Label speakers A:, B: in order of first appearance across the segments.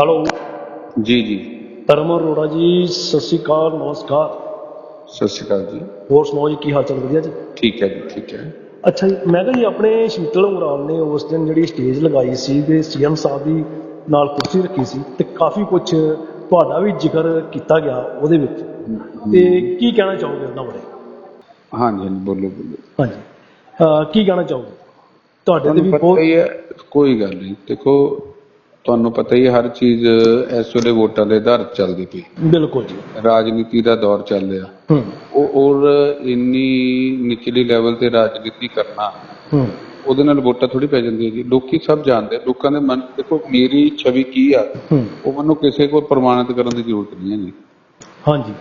A: Hello.
B: ਜੀ ਜੀ।
A: ਧਰਮ ਅਰੋੜਾ ਜੀ ਸਤਿ ਸ਼੍ਰੀ ਅਕਾਲ ਨਮਸਕਾਰ।
B: ਸਤਿ ਸ਼੍ਰੀ ਅਕਾਲ ਜੀ।
A: ਹੋਰ ਸੁਣਾਓ ਜੀ ਕੀ ਹਾਲ ਚਾਲ ਵਧੀਆ ਜੀ?
B: ਠੀਕ ਹੈ ਜੀ ਠੀਕ ਹੈ।
A: ਅੱਛਾ ਜੀ ਮੈਂ ਕਿਹਾ ਜੀ ਆਪਣੇ ਸ਼ੀਤਲ ਉਂਗਰਾਲ ਨੇ ਉਸ ਦਿਨ ਜਿਹੜੀ ਸਟੇਜ ਲਗਾਈ ਸੀ ਤੇ ਸੀਐਮ ਸਾਹਿਬ ਦੀ ਨਾਲ ਕੁਰਸੀ ਰੱਖੀ ਸੀ ਤੇ ਕਾਫੀ ਕੁਝ ਤੁਹਾਡਾ ਵੀ ਜ਼ਿਕਰ ਕੀਤਾ ਗਿਆ ਉਹਦੇ ਵਿੱਚ। ਤੇ ਕੀ ਕਹਿਣਾ ਚਾਹੋਗੇ ਉਹਨਾਂ ਬਾਰੇ?
B: ਹਾਂਜੀ ਹਾਂਜੀ ਬੋਲੋ ਬੋਲੋ।
A: ਹਾਂਜੀ। ਅਹ ਕੀ ਕਹਿਣਾ ਚਾਹੋਗੇ? ਤੁਹਾਡੇ ਤੇ ਵੀ
B: ਤੁਹਾਨੂੰ ਪਤਾ
A: ਬਹੁਤ
B: ਹੀ ਹੈ ਕੋਈ ਗੱਲ ਨਹੀਂ। ਦੇਖੋ ਤੁਹਾਨੂੰ ਪਤਾ ਹੀ ਹਰ ਚੀਜ਼ ਇਸ ਵੇਲੇ ਵੋਟਾਂ ਦੇ ਆਧਾਰ ਚੱਲਦੀ ਪਈ
A: ਬਿਲਕੁਲ ਜੀ।
B: ਰਾਜਨੀਤੀ ਦਾ ਦੌਰ ਚੱਲ ਰਿਹਾ।
A: ਹੂੰ।
B: ਉਹ ਔਰ ਇੰਨੀ ਨਿਚਲੀ ਲੈਵਲ ਤੇ ਰਾਜਨੀਤੀ ਕਰਨਾ
A: ਹੂੰ।
B: ਉਹਦੇ ਨਾਲ ਵੋਟਾਂ ਥੋੜੀ ਪੈ ਜਾਂਦੀਆਂ ਜੀ। ਲੋਕੀ ਸਭ ਜਾਣਦੇ ਲੋਕਾਂ ਦੇ ਮਨ ਦੇਖੋ ਮੇਰੀ ਛਵੀ ਕੀ ਆ ਉਹ ਮੈਨੂੰ ਕਿਸੇ ਕੋਲ ਪ੍ਰਮਾਣਿਤ ਕਰਨ ਦੀ ਜ਼ਰੂਰਤ ਨਹੀਂ ਹੈ ਜੀ
A: ਹਾਂਜੀ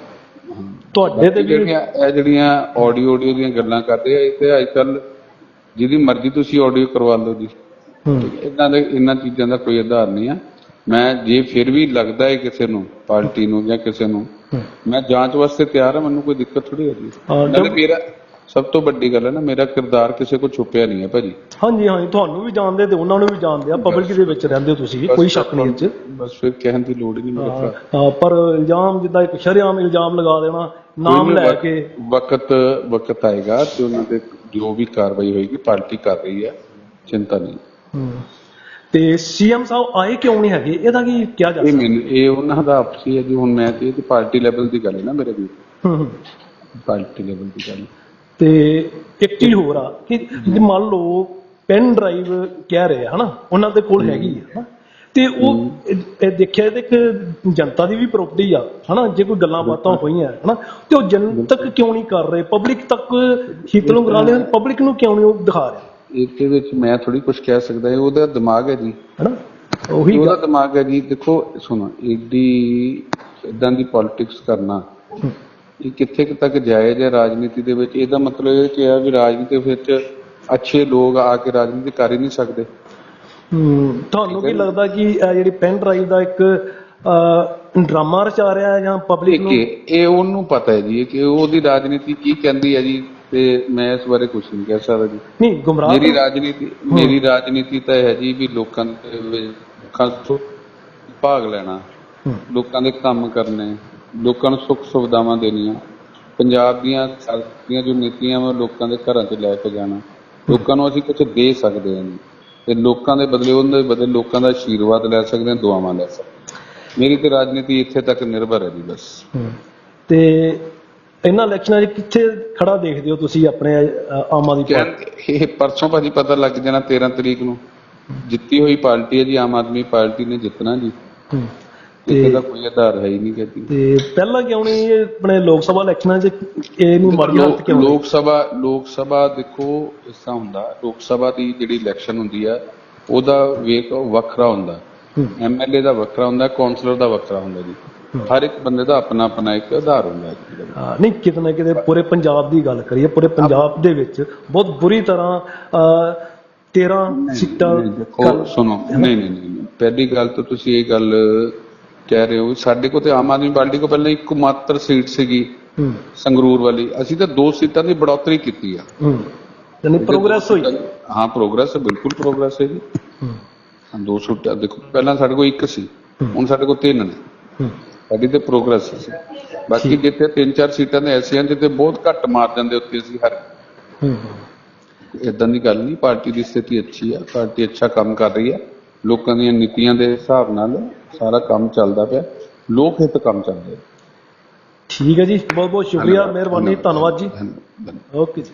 A: ਤੁਹਾਡੇ ਤੇ ਵੀ
B: ਜਿਹੜੀਆਂ ਇਹ ਜਿਹੜੀਆਂ ਆਡੀਓ ਆਡੀਓ ਦੀਆਂ ਗੱਲਾਂ ਕਰਦੇ ਆ ਇਹ ਤੇ ਅੱਜ ਕੱਲ ਜਿਹਦੀ ਮਰਜ਼ੀ ਤੁਸੀਂ ਆਡੀਓ ਕਰਵਾ ਲਓ ਜੀ। ਇਹਨਾਂ ਦੇ ਇਹਨਾਂ ਚੀਜ਼ਾਂ ਦਾ ਕੋਈ ਆਧਾਰ ਨਹੀਂ ਆ। ਮੈਂ ਜੇ ਫਿਰ ਵੀ ਲੱਗਦਾ ਹੈ ਕਿਸੇ ਨੂੰ ਪਾਰਟੀ ਨੂੰ ਜਾਂ ਕਿਸੇ ਨੂੰ। ਮੈਂ ਜਾਂਚ ਵਾਸਤੇ ਤਿਆਰ ਹਾਂ ਮੈਨੂੰ ਕੋਈ ਦਿੱਕਤ ਥੋੜੀ ਹੋ ਰਹੀ
A: ਹਾਂ,
B: ਨਾਲੇ ਮੇਰਾ ਸਭ ਤੋਂ ਵੱਡੀ ਗੱਲ ਹੈ ਨਾ ਮੇਰਾ ਕਿਰਦਾਰ ਕਿਸੇ ਕੋਲ ਛੁਪਿਆ ਨਹੀਂ ਹੈ ਭਾਜੀ।
A: ਹਾਂਜੀ ਹਾਂਜੀ ਤੁਹਾਨੂੰ ਵੀ ਜਾਣਦੇ ਤੇ ਉਹਨਾਂ ਨੂੰ ਵੀ ਜਾਣਦੇ ਆ ਪਬਲਿਕ ਦੇ ਵਿੱਚ ਰਹਿੰਦੇ ਹੋ ਤੁਸੀਂ ਕੋਈ ਸ਼ੱਕ ਨਹੀਂ 'ਚ
B: ਬਸ ਫਿਰ ਕਹਿਣ ਦੀ ਲੋੜ ਹੀ ਨਹੀਂ ਮੇਰੇ
A: ਹਾਂ, ਪਰ ਇਲਜ਼ਾਮ ਜਿੱਦਾਂ ਇੱਕ ਸ਼ਰੇਆਮ ਇਲਜ਼ਾਮ ਲਗਾ ਦੇਣਾ ਨਾਮ ਲੈ ਕੇ
B: ਵਕਤ ਵਕਤ ਆਏਗਾ ਤੇ ਉਹਨਾਂ ਦੇ ਜੋ ਵੀ ਕਾਰਵਾਈ ਹੋਏਗੀ ਪਾਰਟੀ ਕਰ ਰਹੀ ਹੈ ਚਿੰਤਾ ਨਹੀਂ।
A: ਹੂੰ। ਤੇ ਸੀਐਮ ਸਾਹਿਬ ਆਏ ਕਿਉਂ ਨਹੀਂ ਹੈਗੇ? ਇਹਦਾ ਕੀ ਕਿਹਾ ਜਾ
B: ਇਹ
A: ਸਕਦਾ?
B: ਮੈਨੂੰ ਇਹ ਉਹਨਾਂ ਦਾ ਆਪਸੀ ਹੈ ਜੀ ਹੁਣ ਮੈਂ ਤੇ ਇਹ ਤੇ ਪਾਰਟੀ ਲੈਵਲ ਦੀ ਗੱਲ ਹੈ ਨਾ ਮੇਰੇ ਵੀ
A: ਹੂੰ, ਹੂੰ।
B: ਪਾਰਟੀ ਲੈਵਲ ਦੀ ਗੱਲ।
A: ਤੇ ਇੱਕ ਚੀਜ਼ ਹੋਰ ਆ ਕਿ ਜੇ ਮੰਨ ਲਓ ਪੈਨ ਡਰਾਈਵ ਕਹਿ ਰਹੇ ਆ ਹਨਾ? ਉਹਨਾਂ ਦੇ ਕੋਲ ਹੈਗੀ ਆ ਹਨਾ? ਤੇ ਉਹ ਇਹ- ਇਹ ਦੇਖਿਆ ਤੇ ਇੱਕ ਜਨਤਾ ਦੀ ਵੀ ਪ੍ਰਾਪਰਟੀ ਆ ਹਨਾ? ਜੇ ਕੋਈ ਗੱਲਾਂ ਬਾਤਾਂ ਹੋਈਆਂ ਹਨਾ? ਤੇ ਉਹ ਜਨਤਕ ਕਿਉਂ ਨਹੀਂ ਕਰ ਰਹੇ? ਪਬਲਿਕ ਤੱਕ ਹੀਤਲੋਂ ਕਰਾ ਰਹੇ ਪਬਲਿਕ ਨੂੰ ਕਿਉਂ ਨਹੀਂ ਉਹ ਦਿਖਾ ਰਿਹਾ?
B: ਇਹਦੇ ਵਿੱਚ ਮੈਂ ਥੋੜੀ ਕੁਝ ਕਹਿ ਸਕਦਾ ਇਹ ਉਹਦਾ ਦਿਮਾਗ ਹੈ ਜੀ।
A: ਹਨਾ? ਉਹੀ
B: ਉਹਦਾ ਦਿਮਾਗ ਹੈ ਜੀ ਦੇਖੋ ਸੁਣੋ ਏਡੀ ਇਦਾਂ ਦੀ ਪੋਲਿਟਿਕਸ ਕਰਨਾ
A: ਹੂੰ।
B: ਇਹ ਕਿੱਥੇ ਤੱਕ ਜਾਇਜ਼ ਹੈ ਰਾਜਨੀਤੀ ਦੇ ਵਿੱਚ? ਇਹਦਾ ਮਤਲਬ ਇਹ ਕਿ ਆ ਵੀ ਰਾਜਨੀਤੀ ਵਿੱਚ ਅੱਛੇ ਲੋਕ ਆ ਕੇ ਰਾਜਨੀਤੀ ਕਰ ਹੀ ਨਹੀਂ ਸਕਦੇ।
A: ਹੂੰ ਤੁਹਾਨੂੰ ਕੀ ਲੱਗਦਾ ਕਿ ਜਿਹੜੀ ਪੈਨ ਡਰਾਈਵ ਦਾ ਇੱਕ ਡਰਾਮਾ ਰਚਾ ਰਿਹਾ ਹੈ ਜਾਂ ਪਬਲਿਕ ਨੂੰ?
B: ਇਹ ਉਹਨੂੰ ਪਤਾ ਹੈ ਜੀ ਕਿ ਉਹਦੀ ਰਾਜਨੀਤੀ ਕੀ ਕਹਿੰਦੀ ਹੈ ਜੀ ਤੇ ਮੈਂ ਇਸ ਬਾਰੇ ਕੁਝ ਨਹੀਂ ਕਹਿ ਸਕਦਾ ਜੀ।
A: ਨਹੀਂ ਗੁੰਮਰਾਹ
B: ਮੇਰੀ ਰਾਜਨੀਤੀ ਮੇਰੀ ਰਾਜਨੀਤੀ ਤਾਂ ਇਹ ਹੈ ਜੀ ਵੀ ਲੋਕਾਂ ਦੇ ਤੋਂ ਭਾਗ ਲੈਣਾ। ਲੋਕਾਂ ਦੇ ਕੰਮ ਕਰਨੇ ਲੋਕਾਂ ਨੂੰ ਸੁੱਖ ਸੁਵਿਧਾਵਾਂ ਦੇਣੀਆਂ। ਪੰਜਾਬ ਦੀਆਂ ਸਾਰੀਆਂ ਜੋ ਨੀਤੀਆਂ ਵਾ ਲੋਕਾਂ ਦੇ ਘਰਾਂ 'ਚ ਲੈ ਕੇ ਜਾਣਾ। ਲੋਕਾਂ ਨੂੰ ਅਸੀਂ ਕੁਝ ਦੇ ਸਕਦੇ ਹਾਂ ਤੇ ਲੋਕਾਂ ਦੇ ਬਦਲੇ ਉਹਨਾਂ ਦੇ ਬਦਲੇ ਲੋਕਾਂ ਦਾ ਆਸ਼ੀਰਵਾਦ ਲੈ ਸਕਦੇ ਹਾਂ ਦੁਆਵਾਂ ਲੈ ਸਕਦੇ। ਮੇਰੀ ਤੇ ਰਾਜਨੀਤੀ ਇੱਥੇ ਤੱਕ ਨਿਰਭਰ ਹੈ ਜੀ ਬਸ।
A: ਤੇ ਇਹਨਾਂ ਇਲੈਕਸ਼ਨਾਂ 'ਚ ਕਿੱਥੇ ਖੜਾ ਦੇਖਦੇ ਹੋ ਤੁਸੀਂ ਆਪਣੇ ਅ, ਆਮ ਆਦਮੀ ਪਾਰਟੀ?
B: ਇਹ ਪਰਸੋਂ ਭਾਜੀ ਪਤਾ ਲੱਗ ਜਾਣਾ 13 ਤਰੀਕ ਨੂੰ। ਜਿੱਤੀ ਹੋਈ ਪਾਰਟੀ ਹੈ ਜੀ ਆਮ ਆਦਮੀ ਪਾਰਟੀ ਨੇ ਜਿੱਤਣਾ ਜੀ। ਕਿਸੇ
A: ਤੇ
B: ਦਾ ਕੋਈ ਆਧਾਰ ਹੈ ਹੀ ਨਹੀਂ ਕਹਿੰਦੀ
A: ਤੇ ਪਹਿਲਾਂ ਕਿਉਂ ਨਹੀਂ ਇਹ ਆਪਣੇ ਲੋਕ ਸਭਾ ਇਲੈਕਸ਼ਨਾਂ 'ਚ ਇਹਨੂੰ ਮਾੜੀ ਹਾਲਤ ਕਿਉਂ
B: ਲੋਕ ਸਭਾ ਲੋਕ ਸਭਾ ਦੇਖੋ ਇਸ ਤਰ੍ਹਾਂ ਹੁੰਦਾ। ਲੋਕ ਸਭਾ ਦੀ ਜਿਹੜੀ ਇਲੈਕਸ਼ਨ ਹੁੰਦੀ ਆ ਉਹਦਾ ਵੇਖ ਵੱਖਰਾ ਹੁੰਦਾ।
A: ਹਮ,
B: ਐਮਐਲਏ ਦਾ ਵੱਖਰਾ ਹੁੰਦਾ ਕੌਂਸਲਰ ਦਾ ਵੱਖਰਾ ਹੁੰਦਾ ਜੀ। ਹਰ ਇੱਕ ਬੰਦੇ ਦਾ ਆਪਣਾ ਆਪਣਾ ਇੱਕ ਆਧਾਰ ਹੁੰਦਾ ਜੀ।
A: ਹਾਂ, ਨਹੀਂ ਕਿਤੇ ਨਾ ਕਿਤੇ ਪੂਰੇ ਪੰਜਾਬ ਦੀ ਗੱਲ ਕਰੀਏ ਪੂਰੇ ਪੰਜਾਬ ਦੇ ਵਿੱਚ ਬਹੁਤ ਬੁਰੀ ਤਰ੍ਹਾਂ ਅ, 13 ਸੀਟਾਂ
B: ਦੇਖੋ ਸੁਣੋ ਨਹੀਂ ਨਹੀਂ ਨਹੀਂ। ਪਹਿਲੀ ਗੱਲ ਤਾਂ ਤੁਸੀਂ ਇਹ ਗੱਲ ਕਹਿ ਰਹੇ ਹੋ ਸਾਡੇ ਕੋਲ ਤੇ ਆਮ ਆਦਮੀ ਪਾਰਟੀ ਕੋਲ ਪਹਿਲਾਂ ਇੱਕ ਮਾਤਰ ਸੀਟ ਸੀਗੀ ਸੰਗਰੂਰ ਵਾਲੀ। ਅਸੀਂ ਤਾਂ ਦੋ ਸੀਟਾਂ ਦੀ ਬੜੋਤਰੀ ਕੀਤੀ ਆ।
A: ਯਾਨੀ ਪ੍ਰੋਗਰੈਸ ਹੋਈ?
B: ਹਾਂ ਪ੍ਰੋਗਰੈਸ ਬਿਲਕੁਲ ਪ੍ਰੋਗਰੈਸ ਹੈ ਜੀ। ਹਾਂ, ਦੋ ਸੀਟਾਂ ਦੇਖੋ ਪਹਿਲਾਂ ਸਾਡੇ ਕੋਲ ਇੱਕ ਸੀ ਹੁਣ ਸਾਡੇ ਕੋਲ ਤਿੰਨ ਨੇ। ਸਾਡੀ ਤੇ ਪ੍ਰੋਗਰੈਸ ਸੀ। ਬਾਕੀ ਜਿੱਥੇ ਤਿੰਨ ਚਾਰ ਸੀਟਾਂ ਨੇ ਐਸੀਆਂ ਜਿੱਥੇ ਬਹੁਤ ਘੱਟ ਮਾਰ ਜਾਂਦੇ ਉੱਥੇ ਅਸੀਂ ਹਰ ਇਦਾਂ ਦੀ ਗੱਲ ਨਹੀਂ ਪਾਰਟੀ ਦੀ ਸਥਿਤੀ ਅੱਛੀ ਆ ਪਾਰਟੀ ਅੱਛਾ ਕੰਮ ਕਰ ਰਹੀ ਹੈ ਲੋਕਾਂ ਦੀਆਂ ਨੀਤੀਆਂ ਦੇ ਹਿਸਾਬ ਨਾਲ ਸਾਰਾ ਕੰਮ ਚੱਲਦਾ ਪਿਆ ਲੋਕ ਹਿੱਤ ਕੰਮ ਚੱਲ ਰਿਹਾ
A: ਠੀਕ ਹੈ ਜੀ ਬਹੁਤ ਬਹੁਤ ਸ਼ੁਕਰੀਆ ਮਿਹਰਬਾਨੀ ਧੰਨਵਾਦ ਜੀ। ਓਕੇ ਜੀ।